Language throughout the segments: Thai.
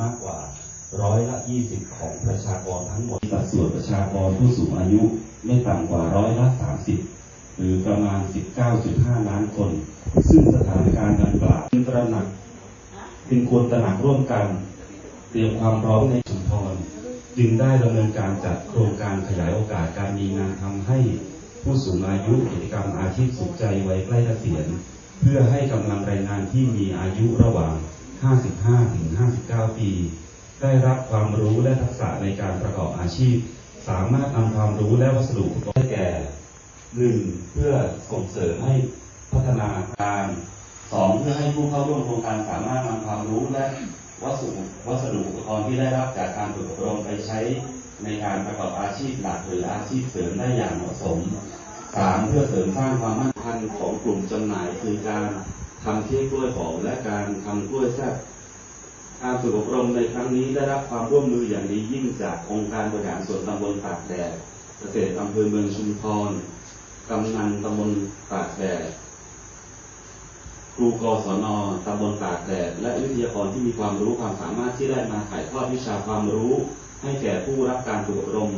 มากกว่าร้อยละ20 ของประชากรทั้งหมดสัดส่วนประชากรผู้สูงอายุไม่ต่ำกว่าร้อยละ30 หรือประมาณ 19.5 ล้านคน ซึ่งสถานการณ์ดังกล่าวจึงตระหนักจึงควรตระหนักร่วมกัน เตรียมความพร้อมในชุมพรจึงได้ดำเนินการจัดโครงการขยายโอกาสการมีงานทำให้ผู้สูงอายุกิจกรรมอาชีพสุขใจไว้ใกล้เกษียณ เพื่อให้กำลังแรงงานที่มีอายุระหว่าง 55ถึง59 ปี ได้รับความรู้และทักษะในการประกอบอาชีพ สามารถนำความรู้และวัสดุได้แก่หนึ่งเพื่อส่งเสริมให้พัฒนาการสองเพื่อให้ผู้เข้าร่วมโครงการสามารถนำความรู้และวัสดุวัสดุอุปกรณ์ที่ได้รับจากการฝึกอบรมไปใช้ในการประกอบอาชีพหลักหรืออาชีพเสริมได้อย่างเหมาะสมสามเพื่อเสริมสร้างความมั่นคงของกลุ่มจำหน่ายคือการ ทำเค้กกล้วยหอมและการทำกล้วยแซ่บการฝึกอบรมในครั้งนี้ได้รับความร่วมมืออย่างดียิ่งจากองค์การบริหารส่วนตำบลตากแดดเกษตรอำเภอเมืองชุมพรกำนันตำบลตากแดดครูกศนตำบลตากแดดและวิทยากรที่มีความรู้ความสามารถที่ได้มาถ่ายทอดวิชาความรู้ ให้แก่ผู้รับการฝึกอบรม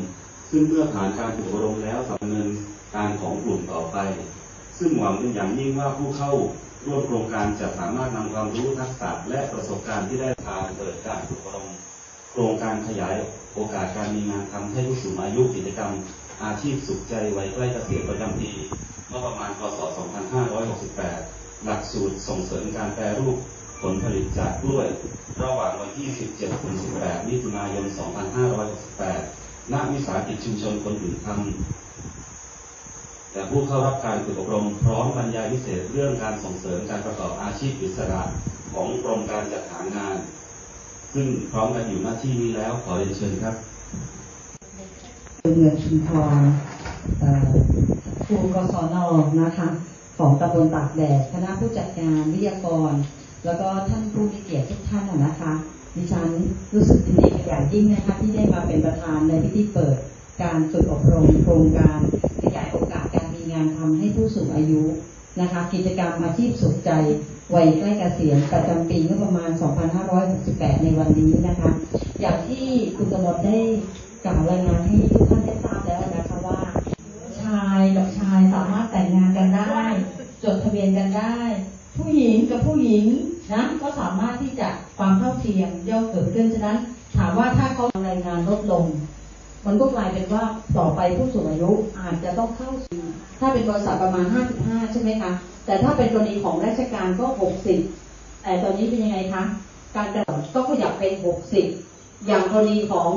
ซึ่งเมื่อผ่านการฝึกอบรมแล้วดำเนินการของกลุ่มต่อไป ซึ่งหวังเป็นอย่างยิ่งว่าผู้เข้า ร่วมโครงการจะสามารถนำความรู้ทักษะและประสบการณ์ที่ได้ทางเปิดการฝึกอบรมโครงการขยายโอกาสการมีงานทำให้ผู้สูงอายุกิจกรรม อาชีพสุขใจไว้ใกล้เกษียณประจำปีเมื่อประมาณพศ 2568 หลักสูตรส่งเสริมการแปรรูปผลผลิตจากกล้วย ระหว่างวันที่ 17ถึง18 มิถุนายน 2568 ณ วิสาหกิจชุมชนคนอื่นทำ แต่ผู้เข้ารับการฝึกอบรมพร้อมบรรยายพิเศษเรื่องการส่งเสริมการประกอบอาชีพอิสระของกรมการจัดหางาน ซึ่งพร้อมกันอยู่หน้าที่นี้แล้วขอเรียนเชิญครับเมืองชุมพรเอ่อครูกศนนะคะของตำบลตากแดดคณะผู้จัดงานวิทยากร แล้วก็ท่านผู้มีเกียรติทุกท่านนะคะดิฉันรู้สึกยินดีอย่างยิ่งนะคะที่ได้มาเป็นประธานในพิธีเปิดการฝึกอบรมโครงการ งานทำให้ผู้สูงอายุนะคะ กิจกรรมอาชีพสุขใจวัยใกล้เกษียณประจำปีเมื่อประมาณ 2568 ในวันนี้นะคะ อย่างที่คุณกมลได้กล่าวรายงานให้ทุกท่านได้ทราบแล้วนะคะว่า ชายกับชายสามารถแต่งงานกันได้ จดทะเบียนกันได้ ผู้หญิงกับผู้หญิงนะก็สามารถที่จะความเท่าเทียมย่อมเกิดขึ้นฉะนั้น ถามว่าถ้าเขาแรงงานลดลง มันก็กลายเป็นว่าต่อไปผู้สูงอายุอาจจะต้องเข้าสู่ถ้าเป็นบริษัทประมาณ 55 ใช่ไหมคะ แต่ถ้าเป็นกรณีของราชการก็ 60 แต่ตอนนี้เป็นยังไงคะ การกระโดดก็ขยับเป็น 60 อย่างกรณีของ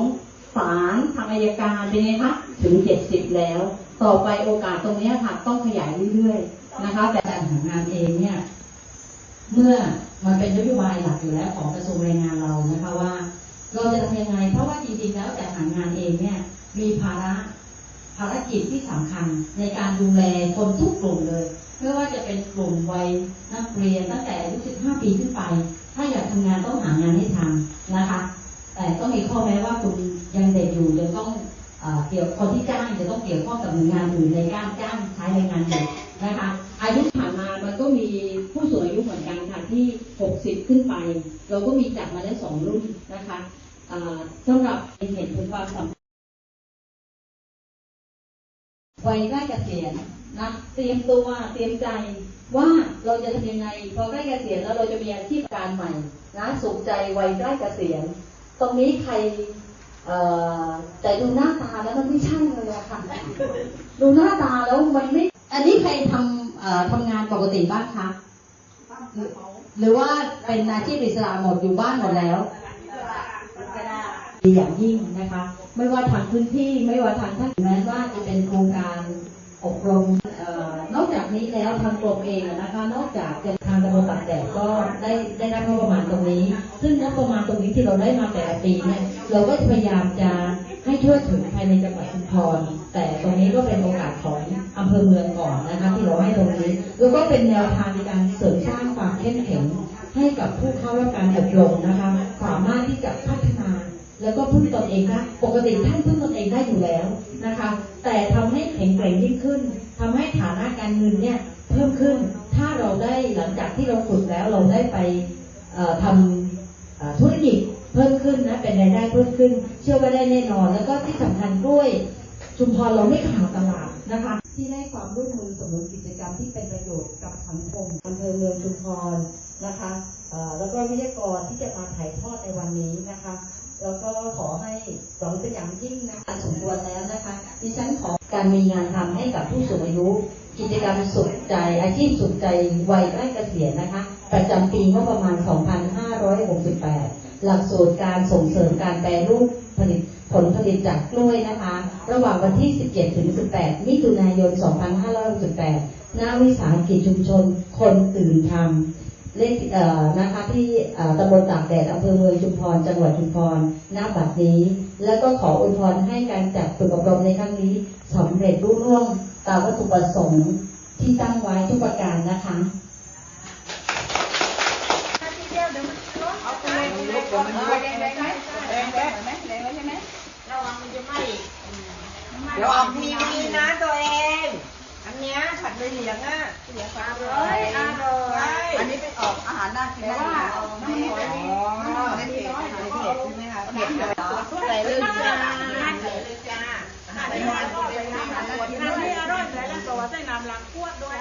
ศาลทางอายการเป็นไงคะถึง 70 แล้ว ต่อไปโอกาสตรงนี้ค่ะต้องขยายเรื่อยๆนะคะ แต่การหางานเองเนี่ยเมื่อมันเป็นนโยบายหลักอยู่แล้วของกระทรวงแรงงานเรานะคะว่า เราจะทำยังไงเพราะว่า ริงๆแล้วแต่หางานเองเนี่ยมีภาระภารกิจที่สำคัญในการดูแลคนทุกกลุ่มเลยไม่ว่าจะเป็นกลุ่มวัยนักเรียนตั้งแต่อายุ 15 ปีขึ้นไป ถ้าอยากทำงานต้องหางานให้ทำนะคะ แต่ต้องมีข้อแม้ว่าคุณยังเด็กอยู่ยังต้องเกี่ยวคนที่จ้างจะต้องเกี่ยวข้องกับหน่วยงานอื่นในการจ้างใช้แรงงานเด็กนะคะ อายุผ่านมามันก็มีผู้สูงอายุเหมือนกันค่ะที่ 60 ขึ้นไป เราก็มีจัดมาได้สองรุ่นนะคะ สำหรับเห็นถึงความสำคัญวัยใกล้เกษียณนะเตรียมตัวเตรียมใจว่าเราจะทำยังไงพอใกล้เกษียณแล้วเราจะมีอาชีพการใหม่นะสุขใจวัยใกล้เกษียณตรงนี้ใครเอ่อแต่ดูหน้าตาแล้วมันไม่ใช่เลยอะค่ะดูหน้าตาแล้วมันไม่ อันนี้ใครทำเอ่อทำงานปกติบ้างคะหรือว่าเป็นอาชีพอิสระหมดอยู่บ้านหมดแล้ว ดีอย่างยิ่งนะคะ ไม่ว่าทางพื้นที่ไม่ว่าทางท่านแม้ว่าจะเป็นโครงการอบรมออนอกจากนี้แล้วทางกรมเองนะคะ นอกจากจะทางตำบลปากแดดก็ได้ได้รับงบประมาณตรงนี้ ซึ่งงบประมาณตรงนี้ที่เราได้มาแต่ละปีเนี่ยเราก็พยายามจะให้ทั่วถึงภายในจังหวัดชุมพรแต่ตรงนี้ก็เป็นโอกาสของอำเภอเมืองก่อนนะคะ ที่เราให้ตรงนี้แล้วก็เป็นแนวทางในการเสริมสร้างความเข้มแข็งให้กับผู้เข้ารับการอบรม เองได้ปกติท่านพึ่งตนเองได้อยู่แล้วนะคะ แต่ทำให้แข็งแกร่งยิ่งขึ้นทำให้ฐานะการเงินเนี่ยเพิ่มขึ้น ถ้าเราได้หลังจากที่เราฝึกแล้วเราได้ไปทำเอ่อธุรกิจเพิ่มขึ้นนะเป็นรายได้เพิ่มขึ้น เชื่อว่าได้แน่นอน แล้วก็ที่สำคัญกล้วยชุมพรเราไม่ขาดตลาดนะคะ ที่ได้ความร่วมมือสนุนกิจกรรมที่เป็นประโยชน์กับสังคมอำเภอเมืองชุมพร ห้หวังเป็นอย่างยิ่งนะคะสมควรแล้วนะคะดิฉันขอการมีงานทำให้กับผู้สูงอายุ กิจกรรมสุขใจ อาชีพสุขใจวัยใกล้เกษียณนะคะ ประจำปีงบประมาณ 2568 หลักสูตรการส่งเสริมการแปรรูปผลิตผลผลิตจากกล้วยนะคะ ระหว่างวันที่ 17 ถึง 18 มิถุนายน 2568 หน้าวิสาหกิจชุมชน คนตื่นทำ เลขเอ่อนะคะที่ตำบลตากแดดอำเภอเมืองชุมพร จังหวัดชุมพรหน้าบัดนี้ แล้วก็ขออวยพรให้การจัดฝึกอบรมในครั้งนี้สำเร็จรุ่ร่วงตามวัตถุประสงค์ที่ตั้งไว้ทุกประการนะคะเอาไปเลยลูกเดี๋ยวมันแดงแดงไหมแดงแดงไหมแดงแล้วใช่ไหมระวังมันจะไม้เดี๋ยวออกทีวีนะตัวเอง อันเนี้ยผัดใบเหลียงอะเหลียงปลาเลยยอน ออกอาหารน่ากินมาไม่เผ็ดไม่เผ็ดใช่ไหมคะเผ็ดเลยเหรอใส่เลยจ้าใส่เลยจ้าอาหารอันไม่นี้หวานเป็นอาหารน่ากินมากอร่อยใส่ละตัวใส่น้ำล้างขวดด้วย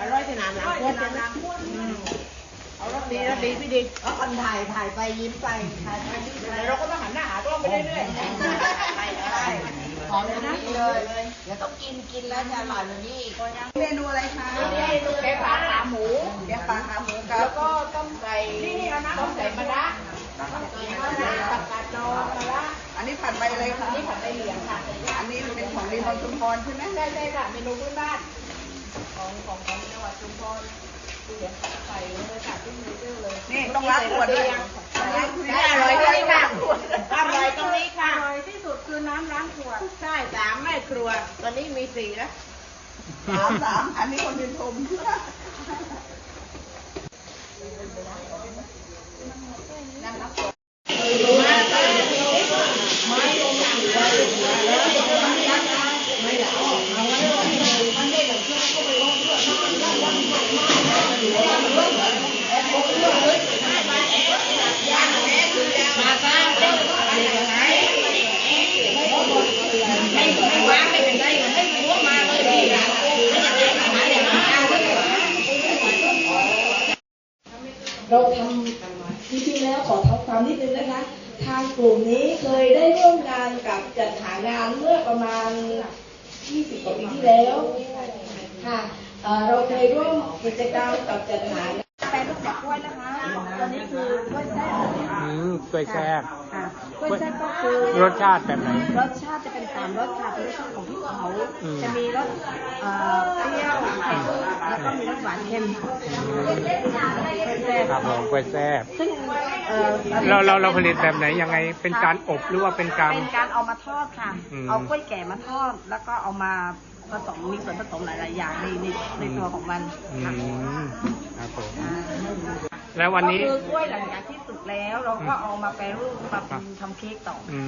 อร่อยขนาดอนั้นร่อยเพื่อนใส่จะน้ำล้างขวดเอารสดีรสดีพี่ดิเอาคนถ่ายถ่ายไปยิ้มไปถ่ายไปยิ้มไปเราก็ต้องหันหน้าหากล้องไปเรื่อยๆ ไปไปหอมนะเลย เดี๋ยวต้องกินกินแล้วจะอร่อยกว่านี้อีกเมนูอะไรคะแกงปลาขาหมูแกงปลาขาหมูกับแล้วก็ต้มไก่นี่นี่นะต้มไก่มะระต้มไก่มะระผัดกาดดองมะระอันนี้ผัดใบอะไรคะนี่ผัดใบเหลียงค่ะ อันนี้เป็นของดีมอนชุมพรใช่ไหมใช่ใช่ค่ะเมนูพื้นบ้าน ของของของจังหวัดชุมพรเหลียงผัดไข่เลยค่ะที่มือเจ้าเลยนี่ต้องล้างขวดด้วยอร่อยตรงนี้ค่ะอร่อยตรงนี้ค่ะ อร่อยที่สุดคือ ครัว ใช่สามแม่ครัว ตอนนี้มีสี่แล้ว สามสามอันนี้คนเป็นชม เราทำจริงๆแล้วขอทำความนิดนึงนะคะ ทางกลุ่มนี้เคยได้ร่วมงานกับจัดหางานเมื่อประมาณ 20กว่าปีที่แล้วค่ะเราเคยร่วมกิจกรรมกับจัดหางาน ลรูปจากกล้วยนะคะ ตัวนี้คือกล้วยแซ่บอืมกล้วยแซ่บค่ะกล้วยแซ่บก็คือรสชาติแบบไหน รสชาติจะเป็นสามรสค่ะเป็นรสชาติของพริกเผาอืม จะมีรสเอ่อเปรี้ยวเผ็ดแล้วก็มีรสหวานเค็มกล้วยแซ่บครับผมกล้วยแซ่บซึ่งเอ่อเราเราเราผลิตแบบไหนยังไงเป็นการอบหรือว่าเป็นการ เป็นการเอามาทอดค่ะ อืม เอากล้วยแก่มาทอด แล้วก็เอามา ผสมมีส่วนผสมหลาย ๆ อย่างในในในตัวของมันอืค่ะมครับผม อ่าแล้ววันนี้ ก็คือกล้วยหลังจากที่สุกแล้ว เราก็เอามาแปรรูปมาเป็นทำเค้กต่อ อื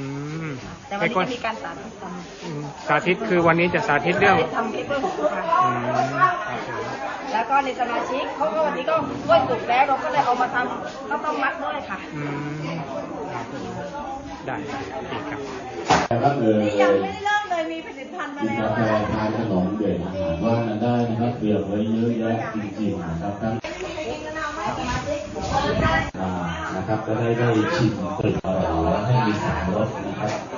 มแต่วันเป็นนี้คนจะมีการสาธิตทอืมสาธิตคือวันนี้จะสาธิตำเรื่องทำเค้กกล้วยสุกค่ะอืมครับผมแล้วก็ในสมาชิกเขาก็วันนี้ก็กล้วยสุกแล้วเราก็เลยเอามาทำข้าวต้มมัดด้วยค่ะ อืมครับผมได้โอเคครับ นะครับเออ กินกาแฟทานขนมเด็กอาหารว่างกันได้นะครับเตรียมไว้เยอะแยะจริงๆนะครับทั้งนะครับก็ได้ได้ชิมเปิดอร่อยแล้วให้มีสามรสนะครับ